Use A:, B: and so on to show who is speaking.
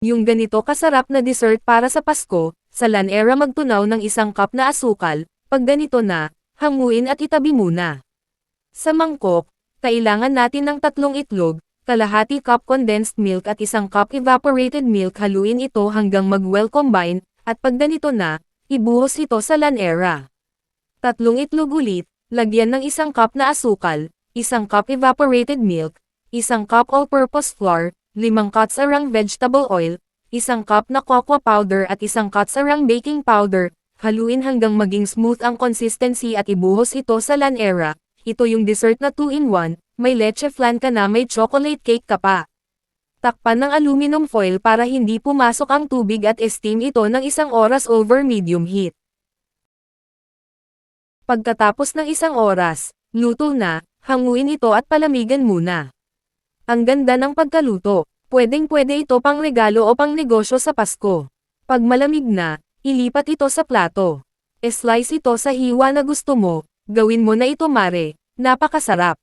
A: Yung ganito kasarap na dessert para sa Pasko, sa lanera magtunaw ng isang cup na asukal, pag ganito na, hanguin at itabi muna. Sa mangkok, kailangan natin ng tatlong itlog, kalahati cup condensed milk at isang cup evaporated milk haluin ito hanggang mag-well combine, at pag ganito na, ibuhos ito sa lanera. Tatlong itlog ulit, lagyan ng isang cup na asukal, isang cup evaporated milk, isang cup all-purpose flour, limang katsarang vegetable oil, isang cup na cocoa powder at isang katsarang baking powder, haluin hanggang maging smooth ang consistency at ibuhos ito sa lanera. Ito yung dessert na 2-in-1, may leche flan ka na may chocolate cake ka pa. Takpan ng aluminum foil para hindi pumasok ang tubig at steam ito ng isang oras over medium heat. Pagkatapos ng isang oras, luto na, hanguin ito at palamigan muna. Ang ganda ng pagkaluto, pwedeng pwede ito pang regalo o pang negosyo sa Pasko. Pag malamig na, ilipat ito sa plato. E-slice ito sa hiwa na gusto mo, gawin mo na ito mare, napakasarap.